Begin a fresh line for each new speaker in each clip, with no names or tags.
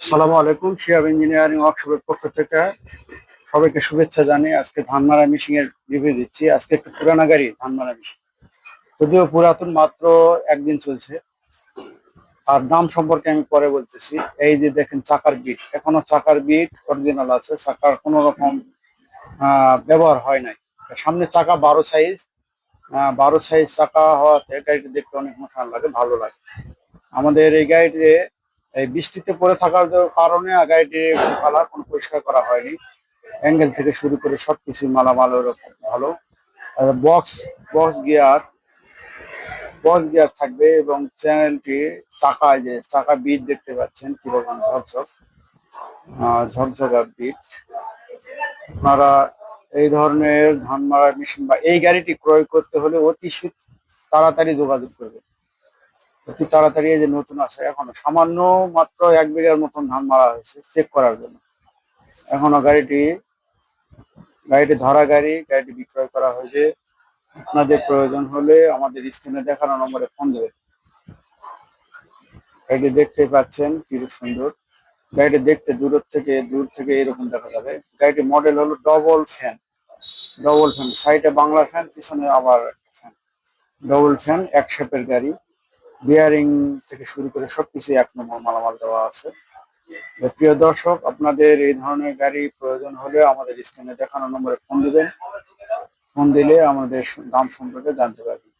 সালামু আলাইকুম, শিয়াব ইঞ্জিনিয়ারিং ওয়ার্কশপের পক্ষ থেকে সবাইকে শুভেচ্ছা জানিয়ে আজকে ধান মারা মেশিন এর রিভিউ দিচ্ছি। আজকে একটু পুরানা গাড়ি ধান মারা মেশিন যদিও পুরাতন, মাত্র একদিন চলছে। আর দাম সম্পর্কে আমি পরে বলতেছি। এই যে দেখেন চাকার বিট এখনও চাকার বিট অরিজিনাল আছে। চাকার কোনো রকম ব্যবহার হয় নাই। সামনে চাকা বারো সাইজ বারো সাইজ চাকা হওয়াতে গাড়িটি দেখতে অনেক মশান লাগে, ভালো লাগে। আমাদের এই গাড়িতে এই বৃষ্টিতে পড়ে থাকার কারণে গাড়িটির কালার কোনো পরিষ্কার করা হয়নি। অ্যাঙ্গেল থেকে শুরু করে সব সবকিছু মালামাল ওরকম ভালো। Box box gear box gear থাকবে এবং চ্যানেলটি চাকায় যে চাকা বিট দেখতে পাচ্ছেন কীরকম ঝকঝক। ঝকঝকা বিট। আপনারা এই ধরনের ধান মারা মেশিন বা এই গাড়িটি ক্রয় করতে হলে অতি তাড়াতাড়ি যোগাযোগ করবে অতি তাড়াতাড়ি যে নতুন আসে, এখনও সামান্য মাত্র এক বিঘার মতন ধান মারা হয়েছে চেক করার জন্য। এখনও গাড়িটি গাড়িটি ধরা গাড়ি, গাড়িটি বিক্রয় করা হয়েছে। আপনাদের প্রয়োজন হলে আমাদের স্ক্রিনে দেখানো নম্বরে ফোন দেবেন। গাড়িটি দেখতে পাচ্ছেন কি সুন্দর। গাড়িটি দেখতে দূর থেকে দূর থেকে এরকম দেখা যাবে। গাড়িটি মডেল হলো ডবল ফ্যান ডবল ফ্যান সাইডে বাংলা ফ্যান পিছনে আবার ফ্যান ডবল ফ্যান এক শেপের গাড়ি। বিয়ারিং থেকে শুরু করে সবকিছু এক নম্বর মালামাল দেওয়া আছে। প্রিয় দর্শক, আপনাদের এই ধরনের গাড়ি প্রয়োজন হলে আমাদের স্ক্রিনে দেখানো নম্বরে ফোন দেবেন। ফোন দিলে আমাদের দাম সম্পর্কে জানতে পারবেন।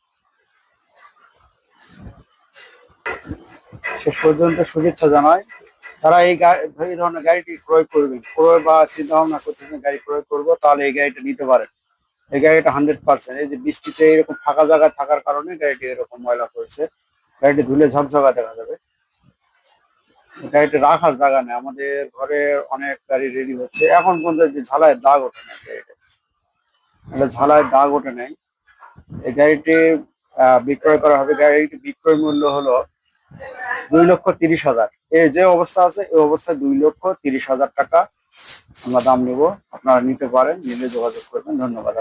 শেষ পর্যন্ত শুভেচ্ছা জানাই। তারা এই এই ধরনের গাড়িটি ক্রয় করবেন, ক্রয় বা চিন্তা ভাবনা করতেছেন গাড়ি ক্রয় করব, তাহলে এই গাড়িটা নিতে পারেন। এই গাড়িটা হান্ড্রেড পার্সেন্ট এই যে বৃষ্টিতে এরকম ফাঁকা জায়গায় থাকার কারণে গাড়িটি এরকম ময়লা করেছে গাড়িটি ধুলে ঝকঝকা দেখা যাবে। গাড়িটি রাখার জায়গা নেই। আমাদের ঘরে অনেক গাড়ি রেডি হচ্ছে। এখন পর্যন্ত ঝালায় দাগ ওঠে না গাড়িটা ঝালায় দাগ ওঠে নাই। এই গাড়িটি বিক্রয় করা হবে। গাড়িটি বিক্রয় মূল্য হলো দুই লক্ষ তিরিশ হাজার। এই যে অবস্থা আছে, এই অবস্থায় দুই লক্ষ তিরিশ হাজার টাকা আমরা দাম নেব। আপনারা নিতে পারেন, নিলে যোগাযোগ করবেন। ধন্যবাদ।